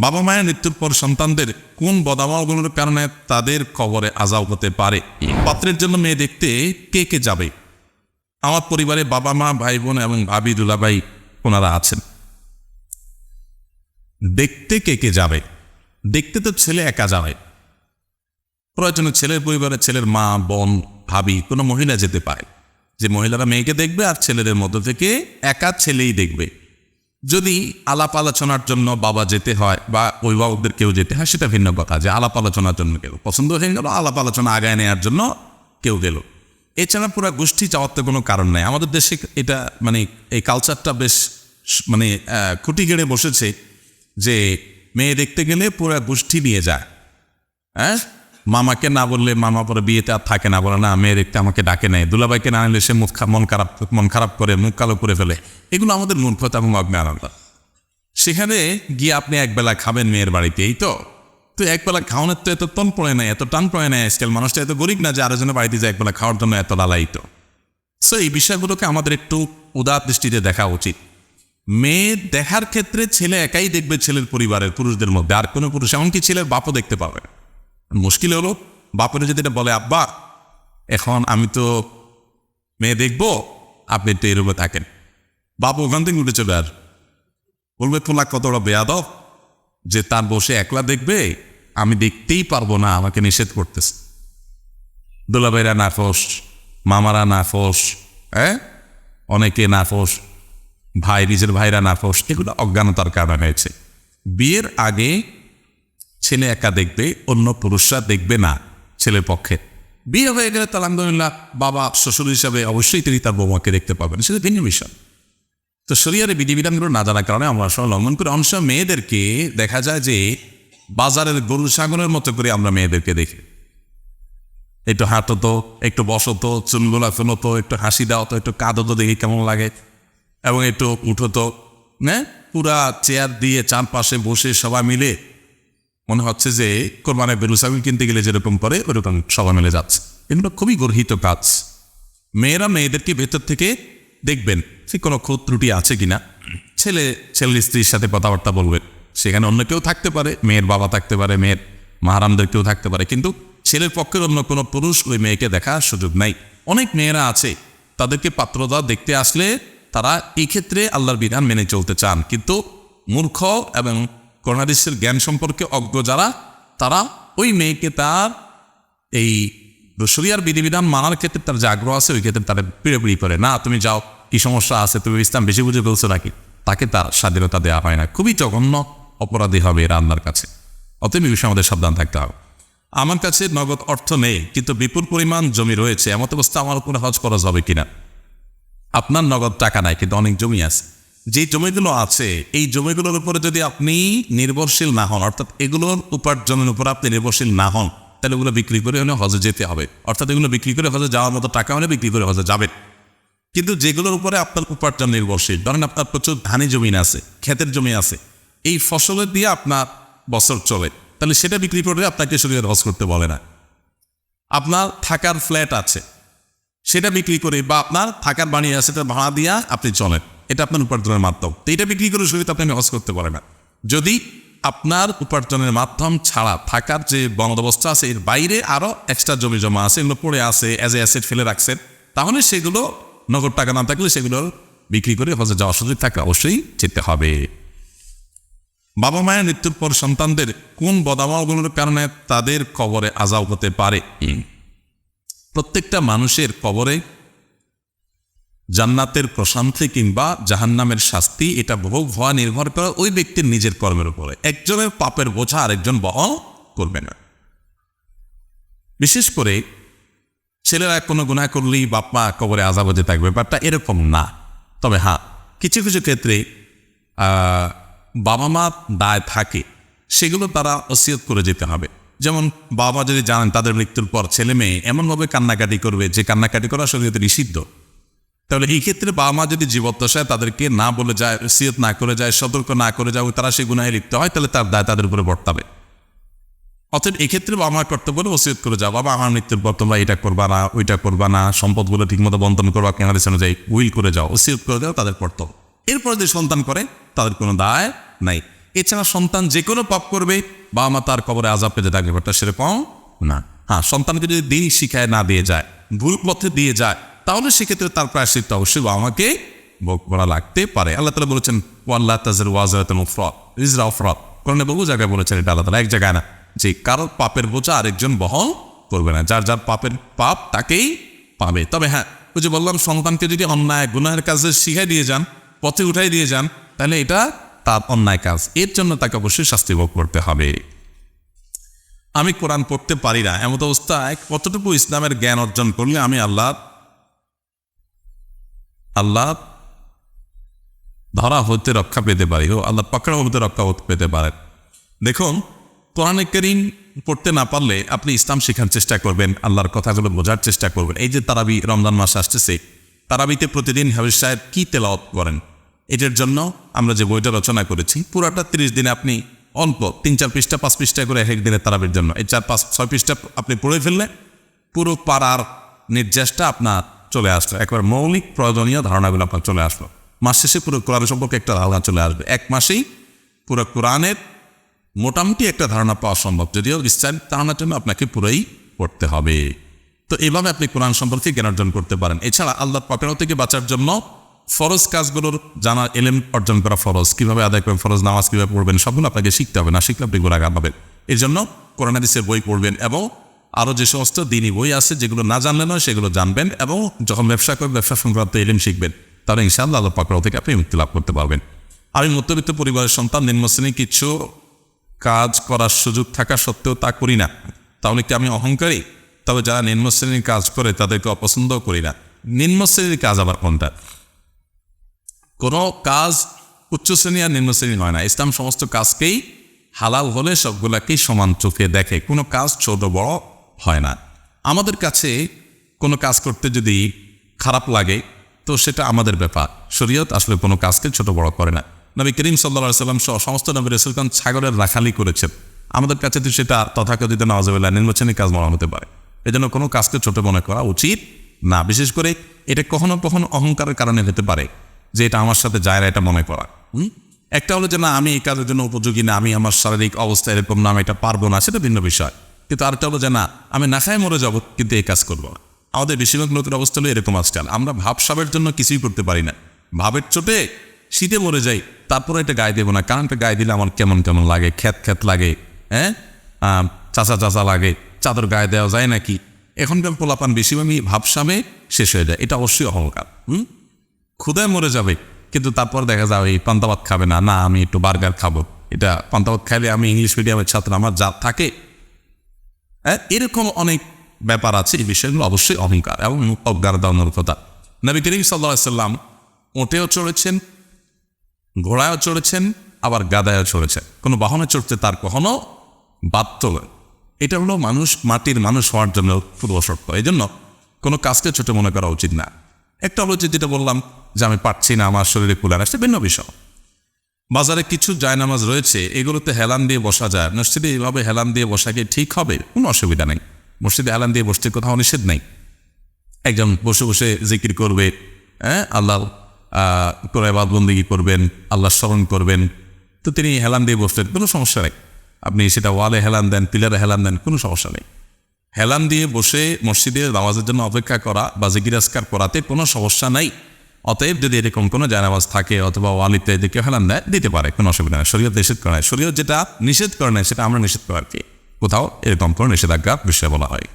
বাবা মায়ের মৃত্যুর পর সন্তানদের কোন বদামলগুলোর কারণে তাদের কবরে আজাব হতে পারে? পাত্রের জন্য মেয়ে দেখতে কে কে যাবে? আমার পরিবারে বাবা মা, ভাই বোন এবং ভাবি দুলাভাই ওনারা আছেন। দেখতে কে কে যাবে? দেখতে তো ছেলে একা যাবে। প্রয়োজনে ছেলের পরিবারে ছেলের মা, বোন, ভাবি কোনো মহিলা যেতে পারে। যে মহিলারা মেয়েকে দেখবে আর ছেলেদের মধ্য থেকে একা ছেলেই দেখবে। যদি আলাপ আলোচনার জন্য বাবা যেতে হয় বা অভিভাবকদের কেউ যেতে হয়, সেটা ভিন্ন কথা যে আলাপ আলোচনার জন্য কেউ পছন্দ হয়ে গেল, আলাপ আলোচনা আগায় নেওয়ার জন্য কেউ গেল। এছাড়া পুরো গোষ্ঠী যাওয়ার তো কোনো কারণ নেই। আমাদের দেশে এটা মানে এই কালচারটা বেশ মানে খুঁটি গেড়ে বসেছে যে মেয়ে দেখতে গেলে পুরো গোষ্ঠী নিয়ে যায়। হ্যাঁ? মামাকে না বললে মামা পরে বিয়েতে আর থাকে না, বলে, না মেয়ে দেখতে আমাকে ডাকে নেয় দুলাভাইকে না আনলে সে মুখ মন খারাপ মন খারাপ করে, মুখ কালো করে ফেলে। এগুলো আমাদের মূর্খতা এবং অজ্ঞানতা সেখানে গিয়ে আপনি একবেলা খাবেন মেয়ের বাড়িতে এই তো তো একবেলা খাওয়ানোর তো এত তন পড়ে নাই, এত টান পড়ে নাই আজকাল মানুষটা এত গরিব না যে আরেকজনের বাড়িতে যায় একবেলা খাওয়ার জন্য এত লালায়িত। সো এই বিষয়গুলোকে আমাদের একটু উদার দৃষ্টিতে দেখা উচিত। মেয়ে দেখার ক্ষেত্রে ছেলে একাই দেখবে ছেলের পরিবারের পুরুষদের মধ্যে। আর কোনো পুরুষ, এমনকি ছেলের বাপও দেখতে পাবে। মুশকিল হলো, বাপরে যদি এটা বলে, আব্বা, এখন আমি তো মেয়ে দেখব, আপনি একটু এরূপে থাকেন। বাপ ওখান থেকে উঠে চলে আর বলবে, তোলা কতটা বেয়াদব যে তার বসে একলা দেখবে, আমি দেখতেই পারব না, আমাকে নিষেধ করতেছে। দুলাভাইরা নাফোস, মামারা নাফোস হ্যাঁ? অনেকে নাফোস, ভাই, নিজের ভাইরা নাফোস, এগুলো অজ্ঞানতার কারণে হয়েছে। বিয়ের আগে ছেলে একা দেখবে, অন্য পুরুষরা দেখবে না ছেলের পক্ষে। বিয়ে হয়ে গেলে তার আলহামদুলিল্লাহ বাবা, শ্বশুর হিসাবে অবশ্যই তিনি তার বৌমাকে দেখতে পাবেন। সেটা ভিন্ন বিষয়। তো শরিয়ারে বিধিবিধানগুলো না জানার কারণে আমরা আসলে লঙ্ঘন করে। অংশ মেয়েদেরকে দেখা যায় যে বাজারের গরু সাগরের মতো করে আমরা মেয়েদেরকে দেখি। একটু হাঁটতো, একটু বসতো, চুলগুলা ফেলতো, একটু হাসি দাও তো একটু কাঁদতো, দেখি কেমন লাগে। এবং একটু উঠতো হ্যাঁ? পুরা চেয়ার দিয়ে চারপাশে বসে সবাই মিলে মনে হচ্ছে যে কোরবানের বেলু ছাগল কিনতে গেলে যেরকম করে ওরকম সবাই মিলে যাচ্ছে। এগুলো খুবই গর্হিত কাজ। মেয়েরা মেয়েদেরকে ভেতর থেকে দেখবেন সে কোনো খুদ ত্রুটি আছে কিনা। ছেলে, ছেলের স্ত্রীর সাথে কথাবার্তা বলবেন। সেখানে অন্য কেউ থাকতে পারে, মেয়ের বাবা থাকতে পারে, মেয়ের মাহারামদের কেউ থাকতে পারে। কিন্তু ছেলের পক্ষের অন্য কোনো পুরুষ ওই মেয়েকে দেখার সুযোগ নাই। অনেক মেয়েরা আছে, তাদেরকে পাত্রতা দেখতে আসলে তারা এই ক্ষেত্রে আল্লাহর বিধান মেনে চলতে চান। কিন্তু মূর্খ এবং করোনাদিসের জ্ঞান সম্পর্কে অজ্ঞ যারা, তারা ওই মেয়েকে তার এই শরিয়ার বিধিবিধান মানার ক্ষেত্রে তার যে আগ্রহ আছে, ওই ক্ষেত্রে তারা পিড়ে করে, না, তুমি যাও, কি সমস্যা আছে, তুমি ইসলাম বেশি বুঝে বলছো নাকি? তাকে তার স্বাধীনতা দেওয়া হয় না। খুবই জঘন্য অপরাধী হবে এরা কাছে। অতএব এই বিষয়ে আমাদের সাবধান থাকতে হবে। আমার কাছে নগদ অর্থ নেই, কিন্তু বিপুল পরিমাণ জমি রয়েছে, এমত অবস্থা আমার উপরে হজ করা যাবে কিনা? আপনার নগদ টাকা নাই, কিন্তু অনেক জমি আছে। যে জমিগুলো আছে, এই জমিগুলোর উপরে যদি আপনি নির্ভরশীল না হন, অর্থাৎ এগুলোর উপার্জনের উপর আপনি নির্ভরশীল না হন, তাহলে ওগুলো বিক্রি করে হলে হজে যেতে হবে। অর্থাৎ এগুলো বিক্রি করে হজে যাওয়ার মতো টাকা হলে বিক্রি করে হজে যাবেন। কিন্তু যেগুলোর উপরে আপনার উপার্জন নির্ভরশীল, ধরেন আপনার প্রচুর ধানি জমি আছে, ক্ষেতের জমি আছে, এই ফসলের দিয়ে আপনার বছর চলে, তাহলে সেটা বিক্রি করে আপনাকে শরীরে হজ করতে বলে না। আপনার থাকার ফ্ল্যাট আছে, সেটা বিক্রি করে বা আপনার থাকার বাড়ি আছে, সেটা ভাড়া দিয়া আপনি চলেন। এটা আপনার উপার্জনের মাধ্যম। তো এটা বিক্রি করে শরীর আপনি হজ করতে পারেন না। যদি আপনার উপার্জনের মাধ্যম ছাড়া থাকার যে বন্দোবস্ত আছে, এর বাইরে আরও এক্সট্রা জমি জমা আছে, এগুলো পড়ে আছে অ্যাজ এ অ্যাসেট ফেলে রাখছেন, তাহলে সেগুলো, নগদ টাকা না থাকলে সেগুলো বিক্রি করে হজে যাওয়ার সুযোগ থাকে, অবশ্যই যেতে হবে। বাবা মায়ের মৃত্যুর পর সন্তানদের কোন বদামলগুলোর কারণে তাদের কবরে আজাব হতে পারে? প্রত্যেকটা মানুষের কবরে জান্নাতের প্রশান্তি কিংবা জাহান্নামের শাস্তি, এটা বহু ভয় নির্ভর করে ওই ব্যক্তির নিজের কর্মের উপরে। একজনের পাপের বোঝা আরেকজন বহন করবে না। বিশেষ করে ছেলেরা কোনো গুণা করলেই বাপমা কবরে আজাব হতে থাকবে, ব্যাপারটা এরকম না। তবে হ্যাঁ কিছু কিছু ক্ষেত্রে বাবা মা দায় থাকে, সেগুলো তারা ওসিয়ত করে যেতে হবে। যেমন বাবা যদি জানেন তাদের মৃত্যুর পর ছেলে মেয়ে এমনভাবে কান্নাকাটি করবে, যে কান্নাকাটি করা শরীয়তে নিষিদ্ধ। তাহলে এই ক্ষেত্রে বাবা মা যদি জীবদ্দশায় তাদেরকে না বলে যায় সিয়ত না করে যায়, সতর্ক না করে যায় তারা সেই গুণায় লিপ্ত হয়, তাহলে তার দায় তাদের উপরে বর্তাবে। অতএব এক্ষেত্রে বাবা মার কর্তব্য হলো ওসিয়ত করে যাও। বাবা আমার মৃত্যুর পর তোমরা এটা করবা না, ওইটা করবা না, সম্পদগুলো ঠিকমতো বন্টন করবা, কেনার অনুযায়ী উইল করে যাও, ওসিয়ত করে যাও, তাদের কর্তব্য। এরপরে যে সন্তান করে, তাদের কোনো দায় নাই। এছাড়া সন্তান যে কোনো পাপ করবে বাবা মা তার কবরে আজাব পেতে থাকবে সেরকম না। হ্যাঁ সন্তানকে যদি দিন শিখায় না দিয়ে যায়, ভুল পথে দিয়ে যায় তাহলে সেক্ষেত্রে তার প্রায়শ্চিত্ত অবশ্যই আমাকে মাকে ভোগ করা লাগতে পারে। আল্লাহ তালা বলেছেন ওয়াল্লাহ তাজের ওয়াজাতন ফ্রদ ইজরা ফ্রদ কোরআনে বহু জায়গায় বলেছেন এটা, আল্লাহ তালা এক জায়গায় না। যে কারও পাপের বোঝা আরেকজন বহন করবে না, যার যার পাপের পাপ তাকেই পাবে। তবে হ্যাঁ ওই যে বললাম, সন্তানকে যদি অন্যায়, গুনাহের কাজে শিখাই দিয়ে যান, পথে উঠাই দিয়ে যান, তাহলে এটা তার অন্যায় কাজ। এর জন্য তাকে অবশ্যই শাস্তি ভোগ করতে হবে। আমি কোরআন পড়তে পারি না। এমন অবস্থায় কতটুকু ইসলামের জ্ঞান অর্জন করলে আমি আল্লাহ আল্লাহ ধরা হতে রক্ষা পেতে পারি, ও আল্লাহ পাকড়া হতে রক্ষা পেতে পারেন দেখুন, কোরআনে করিম পড়তে না পারলে আপনি ইসলাম শেখার চেষ্টা করবেন, আল্লাহর কথাগুলো বোঝার চেষ্টা করবেন। এই যে তারাবি রমজান মাস আসতেছে, তারাবিতে প্রতিদিন হাবিজ সাহেব কী তেলাওয়াত করেন? এটার জন্য আমরা যে বইটা রচনা করেছি, পুরাটা তিরিশ দিনে আপনি অল্প তিন চার পৃষ্ঠা, পাঁচ পৃষ্ঠা করে এক দিনে তারাবির জন্য। এই চার, পাঁচ, ছয় পৃষ্ঠা আপনি পড়ে ফেললে পুরো পাড়ার নির্যাসটা আপনার চলে আসলো একবার মৌলিক প্রয়োজনীয় ধারণাগুলো আপনার চলে আসলো। মাস শেষে পুরো কোরআন সম্পর্কে একটা ধারণা চলে আসবে। এক মাসেই পুরো কোরআনের মোটামুটি একটা ধারণা পাওয়া সম্ভব। যদিও বিস্তারিত ধারণার জন্য আপনাকে পুরোই পড়তে হবে। তো এভাবে আপনি কোরআন সম্পর্কে জ্ঞান অর্জন করতে পারেন। এছাড়া আল্লাহ পাপের থেকে বাঁচার জন্য ফরজ কাজগুলোর জানা, এলেম অর্জন করা ফরজ। কীভাবে আদায় করবেন, ফরজ নামাজ কীভাবে পড়বেন, সবগুলো আপনাকে শিখতে হবে। না শিখলে আপনি গোড়াগান পাবেন এই জন্য কোরআন হাদিসের বই পড়বেন এবং আরও যে সমস্ত দিনই বই আছে, যেগুলো না জানলে নয়, সেগুলো জানবেন এবং যখন ব্যবসা করবেন ব্যবসা সংক্রান্ত এলিম শিখবেন, তাহলে ইনশাআল্লাহ আল্লাহ পাকড়াও থেকে আপনি মুক্তি লাভ করতে পারবেন। আমি মধ্যবিত্ত পরিবারের সন্তান নিম্ন শ্রেণি কিছু কাজ করার সুযোগ থাকা সত্ত্বেও তা করি না। তাহলে কি আমি অহংকারী? তবে যারা নিম্ন শ্রেণির কাজ করে, তাদেরকে অপছন্দও করি না। নিম্ন শ্রেণির কাজ আবার কোনটা? কোনো কাজ উচ্চ শ্রেণি আর নিম্ন শ্রেণি হয় না। ইসলাম সমস্ত কাজকেই হালাল হলে সবগুলাকেই সমান চোখে দেখে। কোনো কাজ ছোট বড় হয় না। আমাদের কাছে কোনো কাজ করতে যদি খারাপ লাগে, তো সেটা আমাদের ব্যাপার। শরীয়ত আসলে কোনো কাজকে ছোট বড় করে না। নবী করিম সাল্লা সাল্লাম সহ সমস্ত নবী রসুলখান ছাগলের রাখালি করেছেন। আমাদের কাছে তো সেটা তথাকথিত নওয়াজ নির্বাচনী কাজ মনে হতে পারে। এজন্য কোনো কাজকে ছোট মনে করা উচিত না। বিশেষ করে এটা কখনো কখনো অহংকারের কারণে হতে পারে যে এটা আমার সাথে যায় না, এটা মনে করা? একটা হলো যে না, আমি এই কাজের জন্য উপযোগী না, আমি আমার শারীরিক অবস্থা এরকম না, আমি এটা পারব না, সেটা ভিন্ন বিষয়। কিন্তু আরেকটা হলো যে, না, আমি না খায় মরে যাব, কিন্তু এই কাজ করব না। আমাদের বেশিরভাগ লোকের অবস্থা হলো এরকম আজকাল। আমরা ভাবসাবের জন্য কিছুই করতে পারি না। ভাবের চোটে শীতে মরে যাই, তারপরে এটা গায়ে দেবো না। কারণ এটা গায়ে দিলে আমার কেমন কেমন লাগে, খ্যাত খ্যাত লাগে হ্যাঁ? চাচা চাচা লাগে, চাদর গায়ে দেওয়া যায় নাকি? এখনকার পোলাপান বেশিরভাগই ভাবসামে শেষ হয়ে যায়। এটা অবশ্যই অহংকার, হুম? ক্ষুদায় মরে যাবে, কিন্তু তারপর দেখা যাবে এই পান্তাবাদ খাবে না। না, আমি একটু বার্গার খাব। এটা পান্তাবাদ খাইলে আমি ইংলিশ মিডিয়ামের ছাত্র, আমার যা থাকে হ্যাঁ এরকম অনেক ব্যাপার আছে, এই বিষয়গুলো অবশ্যই অহংকার এবং অজ্ঞার কথা নবী করিম সাল্লাহ সাল্লাম ওটেও চড়েছেন, ঘোড়ায়ও চড়েছেন, আবার গাদায়ও চড়েছেন। কোনো বাহনে চড়তে তার কখনো বাধ্য এটা হলো মানুষ, মাটির মানুষ হওয়ার জন্য পূর্ব শর্ত এই জন্য কোনো কাজকে ছোট মনে করা উচিত না। একটা হলো যেটা বললাম যে আমি পারছি না, আমার শরীরে কুলার আসছে, ভিন্ন বিষয়। বাজারে কিছু জায়নামাজ রয়েছে এগুলোতে হেলান দিয়ে বসা যায়। মসজিদে এইভাবে হেলান দিয়ে বসা কি ঠিক হবে? কোনো অসুবিধা নেই। মসজিদে হেলান দিয়ে বসতে কোথাও নিষেধ নেই। একজন বসে বসে জিকির করবে হ্যাঁ? আল্লাহ আহ, করে বাদবন্দিগি করবেন আল্লাহ স্মরণ করবেন। তো তিনি হেলান দিয়ে বসতেন কোনো সমস্যা নেই। আপনি সেটা ওয়ালে হেলান দেন পিলারে হেলান দেন কোনো সমস্যা নেই। হেলান দিয়ে বসে মসজিদে নামাজের জন্য অপেক্ষা করা বা জিকিরাজকার করাতে কোনো সমস্যা নাই। অতএব যদি এরকম কোনো জানাবাজ থাকে অথবা ওয়ালিতে যদি কেউ হেলান দেয়, দিতে পারে, কোনো অসুবিধা নেই। শরীয়ত নিষেধ করে নেয় শরীয়ত যেটা নিষেধ করে নেয় সেটা আমরা নিষেধ করার কি। কোথাও এরকম কোনো নিষেধাজ্ঞা বিষয়ে বলা হয়।